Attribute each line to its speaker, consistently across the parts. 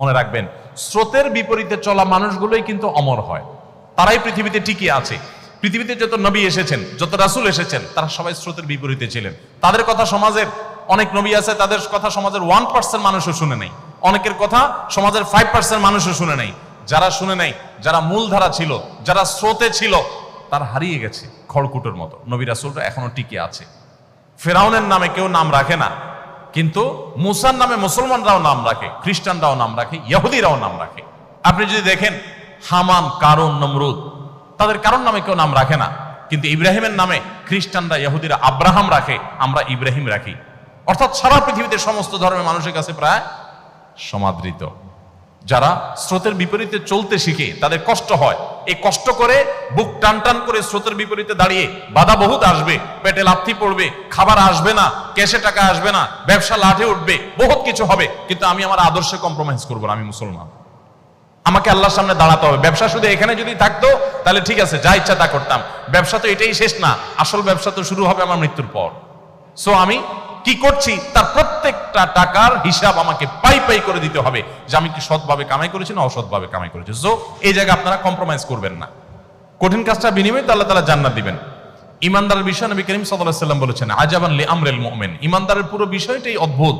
Speaker 1: মনে রাখবেন, স্রোতের বিপরীতে চলা মানুষগুলোই কিন্তু অমর হয়। তারাই পৃথিবীতে টিকে আছে। পৃথিবীতে যত নবী এসেছেন, যত রাসুল এসেছেন, তারা সবাই স্রোতের বিপরীতে ছিলেন। তাদের কথা সমাজের অনেক নবী আছে, তাদের কথা সমাজের ওয়ান পার্সেন্ট মানুষও শুনে নেই। অনেকের কথা সমাজের ফাইভ পার্সেন্ট মানুষও শুনে নেই। যারা শুনে নেই, যারা মূলধারা ছিল, যারা স্রোতে ছিল, তারা হারিয়ে গেছে খড়কুটোর মতো। নবী রাসূলরা এখনও টিকে আছে। ফেরাউনের নামে কেউ নাম রাখে না। কিন্তু মুসার নামে মুসলমানরাও নাম রাখে, খ্রিস্টানরাও নাম রাখে, ইহুদিরাও নাম রাখে। আপনি যদি দেখেন, হামান কারণ নমরুদ, তাদের কারণ নামে কেউ নাম রাখে না, কিন্তু ইব্রাহিমের নামে খ্রিস্টানরা, ইহুদিরা আব্রাহাম রাখে, আমরা ইব্রাহিম রাখি। অর্থাৎ সারা পৃথিবীতে সমস্ত ধর্মের মানুষের কাছে প্রায় সমাদৃত। যারা স্রোতের বিপরীতে চলতে শিখে, তাদের কষ্ট হয়। এই কষ্ট করে বুক টান টান করে স্রোতের বিপরীতে দাঁড়িয়ে বাধা বহুত আসবে। পেটে লাথি পড়বে, খাবার আসবে না, ক্যাশে টাকা আসবে না, ব্যবসা লাঠে উঠবে, বহুত কিছু হবে। কিন্তু আমি আমার আদর্শে কম্প্রোমাইজ করব আমি মুসলমান। আমাকে আল্লাহর সামনে দাঁড়াতে হবে। ব্যবসা শুধু এখানে যদি থাকতো, তাহলে ঠিক আছে, যা ইচ্ছা তা করতাম। ব্যবসা তো এটাই শেষ না, আসল ব্যবসা তো শুরু হবে আমার মৃত্যুর পর। সো আমি কি করছি? তার প্রত্যেকটা টাকার হিসাব আমাকে পাই পাই করে দিতে হবে। যে আমি কি সৎভাবে কামাই করেছি না অসৎভাবে কামাই করেছি? সো এই জায়গায় আপনারা কম্প্রোমাইজ করবেন না। কঠিন কাজটা বিনিময়ে আল্লাহ তালা জান্নাত দিবেন। ইমানদারের বিষয় নবী করিম সাল্লাম বলেছেন, আজাবান আমরেল মুমিন। ইমানদারের পুরো বিষয়টাই অদ্ভুত।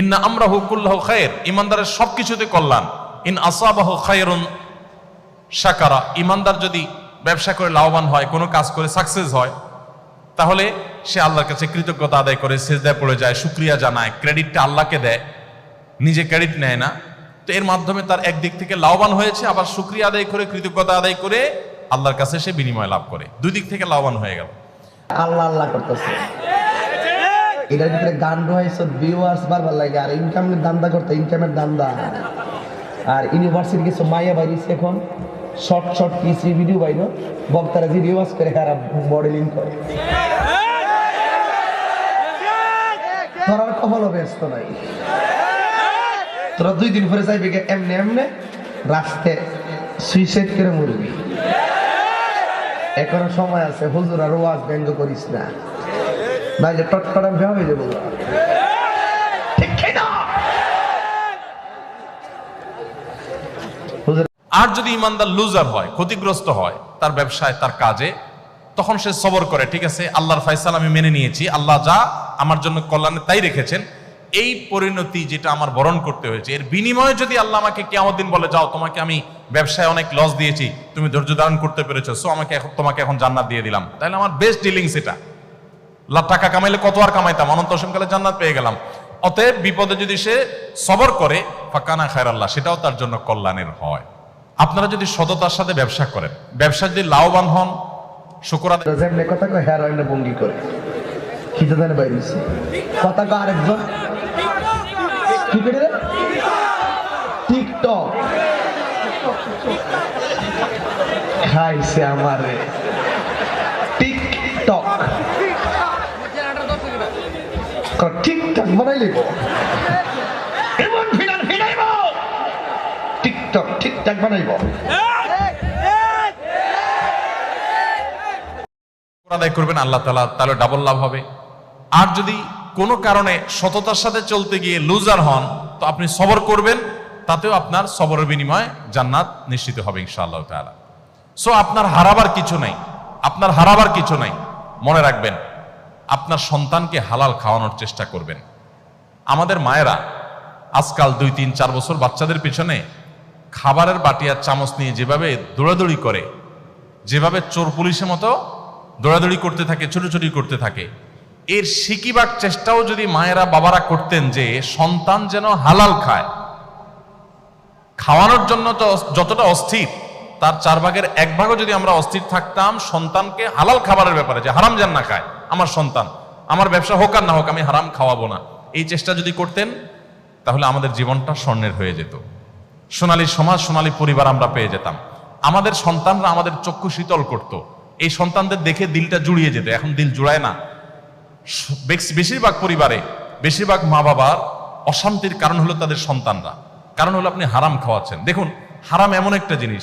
Speaker 1: ইন্না আমরা হুকুল্লাহ খায়ের ইমানদারের সবকিছুতে কল্যাণ। ইন আসাবাহ খায়রুন সাকারা ইমানদার যদি ব্যবসা করে লাভবান হয়, কোনো কাজ করে সাকসেস হয়, তাহলে সে আল্লাহর কাছে কৃতজ্ঞতা আদায় করে, সেজদায় পড়ে যায়, শুক্রিয়া জানায়, ক্রেডিটটা আল্লাহকে দেয়, নিজে ক্রেডিট নেয় না। তো এর মাধ্যমে তার একদিক থেকে লাভবান হয়েছে, আবার শুক্রিয়া আদায় করে, কৃতজ্ঞতা আদায় করে আল্লাহর কাছে সে বিনিময় লাভ করে। দুই দিক থেকে লাভবান হয়ে গেল।
Speaker 2: আল্লাহ আল্লাহ করতেছে। এটার ভিতরে গান রয়েছে ভিউয়ার্স বারবার লাগে, আর ইনকামের দান্দা করতে ইনকামের দান্দা আর ইউনিভার্সিটি কিছু মাইয়া বাইরেছে এখন শর্ট শর্ট কিছু ভিডিও বাইর বক্তারা যে রিওয়াজ করে তারা মডেলিং করে। তোরার কপালও ব্যস্ত নাই। তোরা দুই দিন পরে যাইবে এমনি এমনি রাস্তায় সুইসাইড করে মরবি। এখনও সময় আছে, হুজুর আর ওয়াজ ব্যঙ্গ করিস না। নাইলে টটকটাম ভেবে? হুজুর
Speaker 1: আর যদি ইমানদার লুজার হয়, ক্ষতিগ্রস্ত হয়, তার ব্যবসায়, তার কাজে তখন সে সবর করে, ঠিক আছে, আল্লাহর ফয়সাল আমি মেনে নিয়েছি, আল্লাহ যা আমার জন্য কল্যাণে তাই রেখেছেন। এই পরিণতি যেটা আমার বরণ করতে হয়েছে, এর বিনিময়ে যদি আল্লাহ আমাকে কেমন দিন বলে, যাও, তোমাকে আমি ব্যবসায় অনেক লস দিয়েছি, তুমি ধৈর্য ধারণ করতে পেরেছ সো আমাকে এখন, তোমাকে এখন জান্নাত দিয়ে দিলাম। তাহলে আমার বেস্ট ডিলিংস এটা। লাখ টাকা কামাইলে কত আর কামাইতাম? অনন্ত অসীমকালে জান্নাত পেয়ে গেলাম। অতএব বিপদে যদি সে সবর করে, ফাঁকানা খায়ের আল্লাহ সেটাও তার জন্য কল্যাণের হয়। আপনারা যদি সততার সাথে ব্যবসা করেন ব্যবসা যদি লাভবান হন শুকুর
Speaker 2: যেমনি কথা কয় হ্যাঁ রয়না ভঙ্গি করে। বাইরেছে কথা কয় আরেকজন। কি করে? টিকটক। খাইছে আমারে টিকটক। ক- ঠিকঠাক বানাই লিব। এমন ভিড়ান ভিড়াইব টিকটক ঠিকঠাক বানাইব।
Speaker 1: আদায় করবেন, আল্লাহ তালা তাহলে ডাবল লাভ হবে। আর যদি কোনো কারণে সততার সাথে চলতে গিয়ে লুজার হন, তো আপনি সবর করবেন, তাতেও আপনার সবরের বিনিময়ে জান্নাত নিশ্চিত হবে ইনশাআল্লাহ তাআলা। সো আপনার হারাবার কিছু নাই, আপনার হারাবার কিছু নাই। মনে রাখবেন, আপনার সন্তানকে হালাল খাওয়ানোর চেষ্টা করবেন। আমাদের মায়েরা আজকাল দুই, তিন, চার বছর বাচ্চাদের পিছনে খাবারের বাটি আর চামচ নিয়ে যেভাবে দৌড়াদৌড়ি করে, যেভাবে চোর পুলিশের মতো দৌড়াদৌড়ি করতে থাকে, ছুটোছুটি করতে থাকে। এর শিকিবার চেষ্টাও যদি মায়েরা বাবারা করতেন যে, সন্তান যেন হালাল খায়। খাওয়ানোর জন্য তো যতটা অস্থির, তার চার ভাগের এক ভাগও যদি আমরা অস্থির থাকতাম, সন্তানকে হালাল খাবারের ব্যাপারে যে, হারাম যেন না খায়, আমার সন্তান, আমার ব্যবসা হোক আর না হোক, আমি হারাম খাওয়াবো না। এই চেষ্টা যদি করতেন, তাহলে আমাদের জীবনটা স্বর্ণের হয়ে যেত। সোনালী সমাজ, সোনালী পরিবার আমরা পেয়ে যেতাম। আমাদের সন্তানরা আমাদের চক্ষু শীতল করত। এই সন্তানদের দেখে দিলটা জুড়িয়ে যেত, এখন দিল জুড়ায় না। বেশিরভাগ পরিবারে বেশিরভাগ মা বাবার অশান্তির কারণ হলো তাদের সন্তানরা। কারণ হলো আপনি হারাম খাওয়াচ্ছেন। দেখুন, হারাম এমন একটা জিনিস,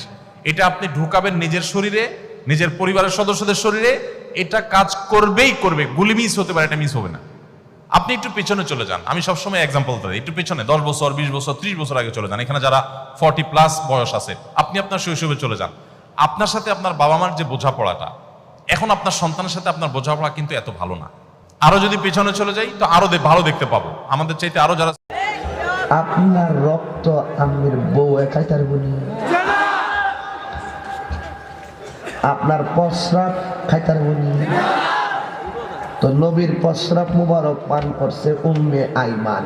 Speaker 1: এটা আপনি ঢুকাবেন নিজের শরীরে, নিজের পরিবারের সদস্যদের শরীরে, এটা কাজ করবেই করবে। গুলি মিস হতে পারে, এটা মিস হবে না। আপনি একটু পেছনে চলে যান। আমি সবসময় এক্সাম্পল দিই, একটু পেছনে, দশ বছর, বিশ বছর, ত্রিশ বছর আগে চলে যান। এখানে যারা ফর্টি প্লাস বয়স আছে, আপনি আপনার শৈশবে চলে যান। আপনার সাথে আপনার বাবা মার যে বোঝাপড়াটা, এখন আপনার সন্তানের সাথে আপনার বোঝাপড়া কিন্তু এত ভালো না। আরও যদি পিছনে চলে যাই, তো আরও ভালো দেখতে পাবো। আমাদের চাইতে আরও যারা
Speaker 2: আপনার রক্ত আম্মির বউ একাই তার বলি আপনার প্রস্রাব খাইতার বলি তো নবীর প্রস্রাব মুবারক পান করছে উম্মে আইমান।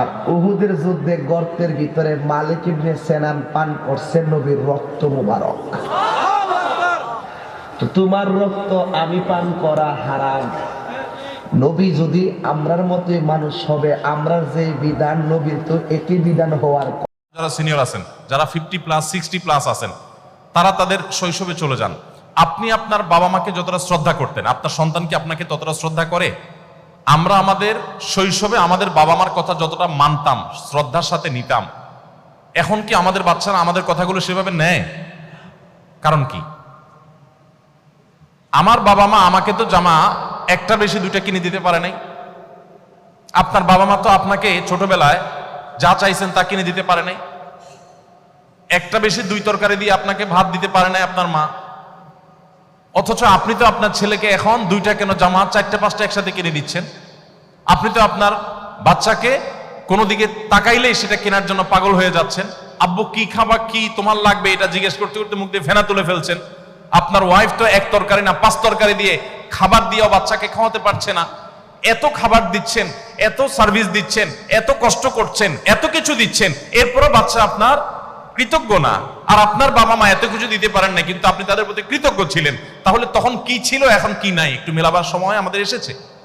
Speaker 2: আর উহুদের যুদ্ধে গর্তের ভিতরে মালিক ইবনে সেনান পান করছে নবীর রক্ত মুবারক। তো তোমার রক্ত আমি পান করা হারাম। নবী যদি আমরার মতোই মানুষ হবে, আমরার যে বিধান নবীর তো একই বিধান হওয়ার
Speaker 1: যারা সিনিয়র আছেন, যারা ফিফটি প্লাস, সিক্সটি প্লাস আছেন, তারা তাদের শৈশবে চলে যান। আপনি আপনার বাবা মাকে যতটা শ্রদ্ধা করতেন, আপনার সন্তান কি আপনাকে ততটা শ্রদ্ধা করে? আমরা আমাদের শৈশবে আমাদের বাবা মার কথা যতটা মানতাম, শ্রদ্ধার সাথে নিতাম। এখন কি আমাদের বাচ্চারা আমাদের কথাগুলো সেভাবে নেয়? কারণ কি? আমার বাবা মা আমাকে তো জামা একটা বেশি দুইটা কিনে দিতে পারে নাই। আপনার বাবা মা তো আপনাকে ছোটবেলায় যা চাইছেন তা কিনে দিতে পারে নাই। একটা বেশি দুই তরকারি দিয়ে আপনাকে ভাত দিতে পারে নাই আপনার মা। অথচ আপনি তো আপনার ছেলেকে এখন দুইটা কেন জামা চারটে, পাঁচটা একসাথে কিনে দিচ্ছেন? আপনি তো আপনার বাচ্চাকে কোনো দিকে তাকাইলেই সেটা কেনার জন্য পাগল হয়ে যাচ্ছেন। আব্বু, কি খাবা, কি তোমার লাগবে? এটা জিজ্ঞেস করতে করতে মুখ দিয়ে ফেনা তুলে ফেলছেন। আপনার ওয়াইফ তো এক তরকারি না, পাঁচ তরকারি দিয়ে খাবার দিয়েও বাচ্চাকে খাওয়াতে পারছে না। এত খাবার দিচ্ছেন, এত সার্ভিস দিচ্ছেন, এত কষ্ট করছেন, এত কিছু দিচ্ছেন, এরপরও বাচ্চা আপনার কৃতজ্ঞ না। আর আপনার বাবা মা এত কিছু দিতে পারেন না কিন্তু আপনি তাদের প্রতি কৃতজ্ঞ ছিলেন। তাহলে তখন কি ছিল, এখন কি নাই? একটু মেলাবার সময় আমাদের এসেছে।